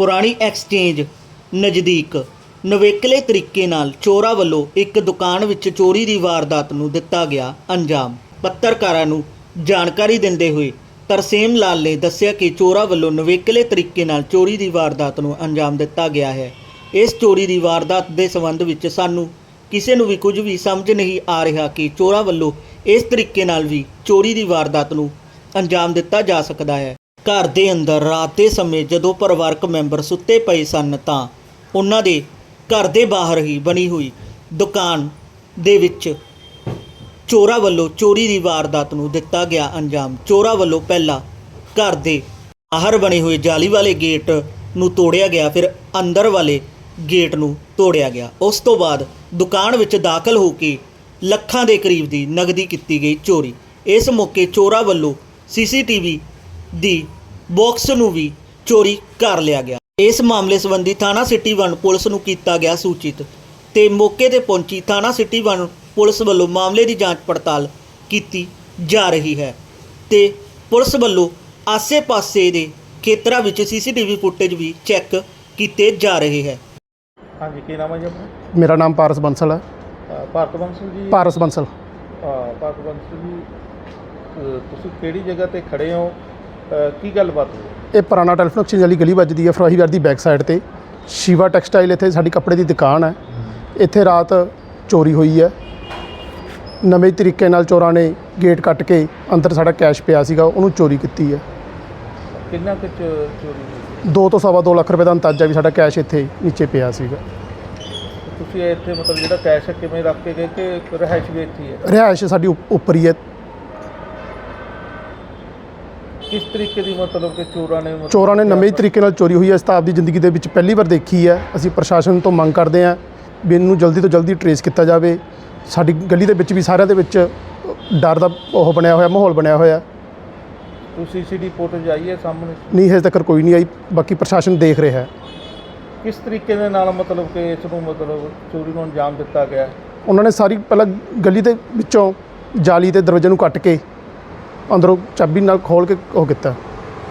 ਪੁਰਾਣੀ ਐਕਸਚੇਂਜ ਨਜ਼ਦੀਕ ਨਵੇਕਲੇ ਤਰੀਕੇ ਨਾਲ ਚੋਰਾਂ ਵੱਲੋਂ ਇੱਕ ਦੁਕਾਨ ਵਿੱਚ ਚੋਰੀ ਦੀ ਵਾਰਦਾਤ ਨੂੰ ਦਿੱਤਾ ਗਿਆ ਅੰਜਾਮ। ਪੱਤਰਕਾਰਾਂ ਨੂੰ ਜਾਣਕਾਰੀ ਦਿੰਦੇ ਹੋਏ ਤਰਸੇਮ ਲਾਲ ਨੇ ਦੱਸਿਆ ਕਿ ਚੋਰਾਂ ਵੱਲੋਂ ਨਵੇਕਲੇ ਤਰੀਕੇ ਨਾਲ ਚੋਰੀ ਦੀ ਵਾਰਦਾਤ ਨੂੰ ਅੰਜਾਮ ਦਿੱਤਾ ਗਿਆ ਹੈ। ਇਸ ਚੋਰੀ ਦੀ ਵਾਰਦਾਤ ਦੇ ਸੰਬੰਧ ਵਿੱਚ ਸਾਨੂੰ ਕਿਸੇ ਨੂੰ ਵੀ ਕੁਝ ਵੀ ਸਮਝ ਨਹੀਂ ਆ ਰਿਹਾ ਕਿ ਚੋਰਾਂ ਵੱਲੋਂ ਇਸ ਤਰੀਕੇ ਨਾਲ ਵੀ ਚੋਰੀ ਦੀ ਵਾਰਦਾਤ ਨੂੰ ਅੰਜਾਮ ਦਿੱਤਾ ਜਾ ਸਕਦਾ ਹੈ। ਘਰ ਦੇ ਅੰਦਰ ਰਾਤ ਦੇ ਸਮੇਂ ਜਦੋਂ ਪਰਿਵਾਰਕ ਮੈਂਬਰ ਸੁੱਤੇ ਪਏ ਸਨ ਤਾਂ ਉਹਨਾਂ ਦੇ ਘਰ ਦੇ ਬਾਹਰ ਹੀ ਬਣੀ ਹੋਈ ਦੁਕਾਨ ਦੇ ਵਿੱਚ ਚੋਰਾਂ ਵੱਲੋਂ ਚੋਰੀ ਦੀ ਵਾਰਦਾਤ ਨੂੰ ਦਿੱਤਾ ਗਿਆ ਅੰਜਾਮ। ਚੋਰਾਂ ਵੱਲੋਂ ਪਹਿਲਾਂ ਘਰ ਦੇ ਬਾਹਰ ਬਣੇ ਹੋਏ ਜਾਲੀ ਵਾਲੇ ਗੇਟ ਨੂੰ ਤੋੜਿਆ ਗਿਆ, ਫਿਰ ਅੰਦਰ ਵਾਲੇ ਗੇਟ ਨੂੰ ਤੋੜਿਆ ਗਿਆ। ਉਸ ਤੋਂ ਬਾਅਦ ਦੁਕਾਨ ਵਿੱਚ ਦਾਖਲ ਹੋ ਕੇ ਲੱਖਾਂ ਦੇ ਕਰੀਬ ਦੀ ਨਗਦੀ ਕੀਤੀ ਗਈ ਚੋਰੀ। ਇਸ ਮੌਕੇ ਚੋਰਾਂ ਵੱਲੋਂ ਸੀਸੀਟੀਵੀ ਦੀ ਬਾਕਸ ਨੂੰ ਵੀ ਚੋਰੀ ਕਰ ਲਿਆ ਗਿਆ। ਇਸ ਮਾਮਲੇ ਸੰਬੰਧੀ ਥਾਣਾ ਸਿਟੀ 1 ਪੁਲਿਸ ਨੂੰ ਕੀਤਾ ਗਿਆ ਸੂਚਿਤ ਤੇ ਮੌਕੇ ਤੇ ਪਹੁੰਚੀ ਥਾਣਾ ਸਿਟੀ 1 ਪੁਲਿਸ ਵੱਲੋਂ ਮਾਮਲੇ ਦੀ ਜਾਂਚ ਪੜਤਾਲ ਕੀਤੀ ਜਾ ਰਹੀ ਹੈ ਤੇ ਪੁਲਿਸ ਵੱਲੋਂ ਆਸੇ-ਪਾਸੇ ਦੇ ਖੇਤਰਾਂ ਵਿੱਚ ਸੀਸੀਟੀਵੀ ਫੁਟੇਜ ਵੀ ਚੈੱਕ ਕੀਤੇ ਜਾ ਰਹੇ ਹੈ। ਹਾਂਜੀ ਕੀ ਨਾਮ ਹੈ ਜੀ ਆਪਣਾ? ਮੇਰਾ ਨਾਮ ਪਾਰਸ ਬੰਸਲ ਹੈ। ਅ, ਭਾਰਤ ਬੰਸਲ ਜੀ? ਪਾਰਸ ਬੰਸਲ। ਅ, ਭਾਰਤ ਬੰਸਲ ਜੀ ਤੁਸੀਂ ਕਿਹੜੀ ਜਗ੍ਹਾ ਤੇ ਖੜੇ ਹੋ? ਕੀ ਗੱਲਬਾਤ ਹੋਈ? ਇਹ ਪੁਰਾਣਾ ਟੈਲੀਫੋਨ ਐਕਸਚੇਂਜ ਵਾਲੀ ਗਲੀ ਵੱਜਦੀ ਹੈ ਫਰਾਹੀਵਰ ਦੀ ਬੈਕ ਸਾਈਡ ਤੇ। ਸ਼ਿਵਾ ਟੈਕਸਟਾਈਲ ਇੱਥੇ ਸਾਡੀ ਕੱਪੜੇ ਦੀ ਦੁਕਾਨ ਹੈ। ਇੱਥੇ ਰਾਤ ਚੋਰੀ ਹੋਈ ਹੈ। ਨਵੇਂ ਤਰੀਕੇ ਨਾਲ ਚੋਰਾਂ ਨੇ ਗੇਟ ਕੱਟ ਕੇ ਅੰਦਰ ਸਾਡਾ ਕੈਸ਼ ਪਿਆ ਸੀਗਾ ਉਹਨੂੰ ਚੋਰੀ ਕੀਤੀ ਹੈ। ਕਿੰਨਾ ਕੁ ਚੋਰੀ ਹੋਈ? 2 ਤੋਂ ਸਵਾ ਦੋ ਲੱਖ ਰੁਪਏ ਦਾ ਅੰਦਾਜ਼ਾ ਵੀ ਸਾਡਾ ਕੈਸ਼ ਇੱਥੇ ਨੀਚੇ ਪਿਆ ਸੀਗਾ। ਤੁਸੀਂ ਇੱਥੇ ਮਤਲਬ ਜਿਹੜਾ ਕੈਸ਼ ਕਿਵੇਂ ਰੱਖ ਕੇ ਗਏ ਕਿ ਰਿਹਾਇਸ਼ ਵੇਚੀ ਹੈ ਰਿਹਾਇਸ਼ ਸਾਡੀ ਉਪ- ਉੱਪਰ ਹੀ ਹੈ। ਕਿਸ ਤਰੀਕੇ ਦੀ ਮਤਲਬ ਕਿ ਚੋਰਾਂ ਨੇ ਚੋਰਾਂ ਨੇ ਨਵੇਂ ਤਰੀਕੇ ਨਾਲ ਚੋਰੀ ਹੋਈ ਹੈ ਇਸ ਤਾਂ ਆਪਦੀ ਜ਼ਿੰਦਗੀ ਦੇ ਵਿੱਚ ਪਹਿਲੀ ਵਾਰ ਦੇਖੀ ਹੈ। ਅਸੀਂ ਪ੍ਰਸ਼ਾਸਨ ਤੋਂ ਮੰਗ ਕਰਦੇ ਹਾਂ ਵੀ ਇਹਨੂੰ ਜਲਦੀ ਤੋਂ ਜਲਦੀ ਟਰੇਸ ਕੀਤਾ ਜਾਵੇ। ਸਾਡੀ ਗਲੀ ਦੇ ਵਿੱਚ ਵੀ ਸਾਰਿਆਂ ਦੇ ਵਿੱਚ ਡਰ ਦਾ ਉਹ ਬਣਿਆ ਹੋਇਆ ਮਾਹੌਲ ਬਣਿਆ ਹੋਇਆ। ਤੁਸੀਂ ਸੀਡੀ ਫੋਟੋ ਜਾਈਏ ਸਾਹਮਣੇ? ਨਹੀਂ ਹਜੇ ਤੱਕ ਕੋਈ ਨਹੀਂ ਆਈ ਬਾਕੀ ਪ੍ਰਸ਼ਾਸਨ ਦੇਖ ਰਿਹਾ ਹੈ। ਕਿਸ ਤਰੀਕੇ ਦੇ ਨਾਲ ਮਤਲਬ ਕਿ ਇਸ ਨੂੰ ਮਤਲਬ ਚੋਰੀ ਨੂੰ ਅੰਜਾਮ ਦਿੱਤਾ ਗਿਆ? ਹੈ? ਉਹਨਾਂ ਨੇ ਸਾਰੀ ਪਹਿਲਾਂ ਗਲੀ ਦੇ ਵਿੱਚੋਂ ਜਾਲੀ ਤੇ ਦਰਵਾਜ਼ੇ ਨੂੰ ਕੱਟ ਕੇ ਅੰਦਰੋਂ ਚਾਬੀ ਨਾਲ ਖੋਲ ਕੇ ਉਹ ਕੀਤਾ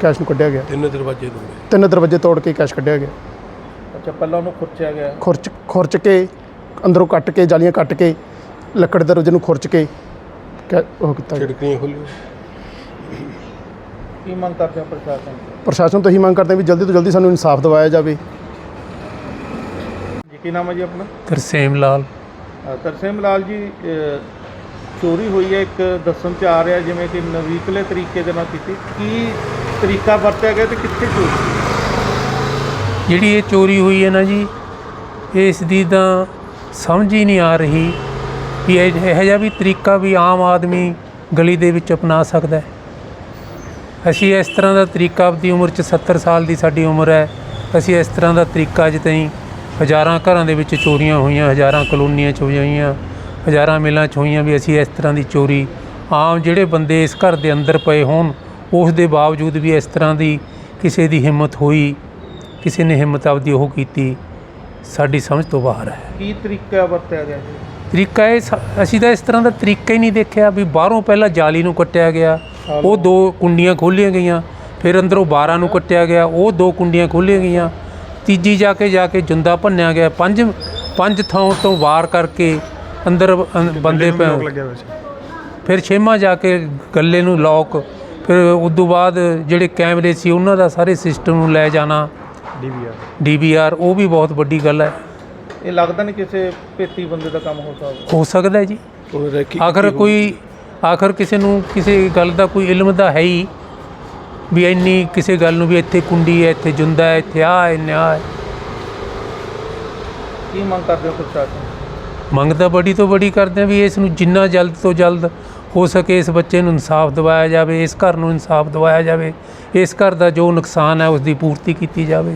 ਕੈਸ਼ ਨੂੰ ਕੱਢਿਆ ਗਿਆ। ਤਿੰਨ ਦਰਵਾਜ਼ੇ ਦੋਗੇ ਤਿੰਨ ਦਰਵਾਜ਼ੇ ਤੋੜ ਕੇ ਕੈਸ਼ ਕੱਢਿਆ ਗਿਆ। ਅੱਛਾ ਪਹਿਲਾਂ ਉਹਨੂੰ ਖੁਰਚਿਆ ਗਿਆ। ਖੁਰਚ ਖੁਰਚ ਕੇ ਅੰਦਰੋਂ ਕੱਟ ਕੇ ਜਾਲੀਆਂ ਕੱਟ ਕੇ ਲੱਕੜ ਦੇ ਦਰਵਾਜ਼ੇ ਨੂੰ ਖੁਰਚ ਕੇ ਕੈ- ਉਹ ਕੀਤਾ ਗਿਆ। ਖਿੜਕੀਆਂ ਖੋਲੀਆਂ ਕੀ ਮੰਗ ਕਰਦੇ ਹੋ ਪ੍ਰਸ਼ਾਸਨ ਤੋਂ? ਪ੍ਰਸ਼ਾਸਨ ਤੋਂ ਹੀ ਮੰਗ ਕਰਦੇ ਹਾਂ ਵੀ ਜਲਦੀ ਤੋਂ ਜਲਦੀ ਸਾਨੂੰ ਇਨਸਾਫ ਦਿਵਾਇਆ ਜਾਵੇ। ਜੀ ਕੀ ਨਾਮ ਹੈ ਜੀ ਆਪਣਾ? ਤਰਸੇਮ ਲਾਲ। ਅ, ਤਰਸੇਮ ਲਾਲ ਜੀ ਅ, ਚੋਰੀ ਹੋਈ ਹੈ, ਇੱਕ ਦੱਸਣ ਚ ਆ ਰਿਹਾ ਜਿਵੇਂ ਕਿ ਨਵੀਕਲੇ ਤਰੀਕੇ ਦੇ ਨਾਲ ਕੀਤੀ। ਕੀ ਤਰੀਕਾ ਵਰਤਿਆ ਗਿਆ ਤੇ ਕਿੱਥੇ ਚੋਰੀ ਜਿਹੜੀ ਇਹ ਚੋਰੀ ਹੋਈ ਹੈ ਨਾ ਜੀ ਇਸ ਦੀ ਤਾਂ ਸਮਝ ਹੀ ਨਹੀਂ ਆ ਰਹੀ ਵੀ ਇਹ ਇਹੋ ਜਿਹਾ ਵੀ ਤਰੀਕਾ ਵੀ ਆਮ ਆਦਮੀ ਗਲੀ ਦੇ ਵਿੱਚ ਅਪਣਾ ਸਕਦਾ ਹੈ। ਅਸੀਂ ਇਸ ਤਰ੍ਹਾਂ ਦਾ ਤਰੀਕਾ ਆਪਦੀ ਉਮਰ 'ਚ 70 ਸਾਲ ਦੀ ਸਾਡੀ ਉਮਰ ਹੈ, ਅਸੀਂ ਇਸ ਤਰ੍ਹਾਂ ਦਾ ਤਰੀਕਾ ਅਜੇ ਤਾਈਂ ਹਜ਼ਾਰਾਂ ਘਰਾਂ ਦੇ ਵਿੱਚ ਚੋਰੀਆਂ ਹੋਈਆਂ, ਹਜ਼ਾਰਾਂ ਕਲੋਨੀਆਂ 'ਚ ਹੋਈਆਂ। ਹਜ਼ਾਰਾਂ ਮਿਲਾਂ 'ਚ ਹੋਈਆਂ ਵੀ ਅਸੀਂ ਇਸ ਤਰ੍ਹਾਂ ਦੀ ਚੋਰੀ। ਆਮ ਜਿਹੜੇ ਬੰਦੇ ਇਸ ਘਰ ਦੇ ਅੰਦਰ ਪਏ ਹੋਣ ਉਸ ਦੇ ਬਾਵਜੂਦ ਵੀ ਇਸ ਤਰ੍ਹਾਂ ਦੀ ਕਿਸੇ ਦੀ ਹਿੰਮਤ ਹੋਈ ਕਿਸੇ ਨੇ ਹਿੰਮਤ ਆਪਦੀ ਉਹ ਕੀਤੀ। ਸਾਡੀ ਸਮਝ ਤੋਂ ਬਾਹਰ ਹੈ। ਕੀ ਤਰੀਕਾ ਵਰਤਿਆ ਗਿਆ ਜੀ? ਤਰੀਕਾ ਇਹ ਸ- ਅਸੀਂ ਤਾਂ ਇਸ ਤਰ੍ਹਾਂ ਦਾ ਤਰੀਕਾ ਹੀ ਨਹੀਂ ਦੇਖਿਆ ਵੀ ਬਾਹਰੋਂ ਪਹਿਲਾਂ ਜਾਲੀ ਨੂੰ ਕੱਟਿਆ ਗਿਆ ਉਹ ਦੋ ਕੁੰਡੀਆਂ ਖੋਲੀਆਂ ਗਈਆਂ ਫਿਰ ਅੰਦਰੋਂ 12 ਨੂੰ ਕੱਟਿਆ ਗਿਆ ਉਹ ਦੋ ਕੁੰਡੀਆਂ ਖੋਲੀਆਂ ਗਈਆਂ। ਤੀਜੀ ਜਾ ਕੇ ਜਾ ਕੇ ਜੁੰਦਾ ਭੰਨਿਆ ਗਿਆ। ਪੰਜ ਪੰਜ ਥਾਂ ਤੋਂ ਵਾਰ ਕਰਕੇ ਅੰਦਰ ਅੰ- ਬੰਦੇ ਪੈ ਫਿਰ ਛੇਵਾਂ ਜਾ ਕੇ ਗੱਲੇ ਨੂੰ ਲੋਕ ਫਿਰ ਉਸ ਤੋਂ ਬਾਅਦ ਜਿਹੜੇ ਕੈਮਰੇ ਸੀ ਉਹਨਾਂ ਦਾ ਸਾਰੇ ਸਿਸਟਮ ਨੂੰ ਲੈ ਜਾਣਾ। ਡੀਵੀਆਰ ਡੀਵੀਆਰ ਉਹ ਵੀ ਬਹੁਤ ਵੱਡੀ ਗੱਲ ਹੈ। ਇਹ ਲੱਗਦਾ ਨਹੀਂ ਕਿਸੇ ਭੇਤੀ ਬੰਦੇ ਦਾ ਕੰਮ ਹੋ ਸਕਦਾ। ਹੋ ਸਕਦਾ ਹੈ ਜੀ ਆਖਰ ਕੋਈ ਆਖਰ ਕਿਸੇ ਨੂੰ ਕਿਸੇ ਗੱਲ ਦਾ ਕੋਈ ਇਲਮ ਤਾਂ ਹੈ ਹੀ। ਵੀ ਇੰਨੀ ਕਿਸੇ ਗੱਲ ਨੂੰ ਵੀ ਇੱਥੇ ਕੁੰਡੀ ਹੈ ਇੱਥੇ ਜੁੰਦਾ ਹੈ ਇੱਥੇ ਆ ਹੈ ਇੰਨਾ ਹੈ। ਕੀ ਮੰਗ ਕਰਦੇ ਹੋ ਪ੍ਰਸ਼ਾਸਨ ਮੰਗ ਤਾਂ ਬੜੀ ਤੋਂ ਬੜੀ ਕਰਦੇ ਆ ਵੀ ਇਸ ਨੂੰ ਜਿੰਨਾ ਜਲਦ ਤੋਂ ਜਲਦ ਹੋ ਸਕੇ ਇਸ ਬੱਚੇ ਨੂੰ ਇਨਸਾਫ ਦਿਵਾਇਆ ਜਾਵੇ, ਇਸ ਘਰ ਨੂੰ ਇਨਸਾਫ ਦਿਵਾਇਆ ਜਾਵੇ, ਇਸ ਘਰ ਦਾ ਜੋ ਨੁਕਸਾਨ ਹੈ ਉਸ ਦੀ ਪੂਰਤੀ ਕੀਤੀ ਜਾਵੇ।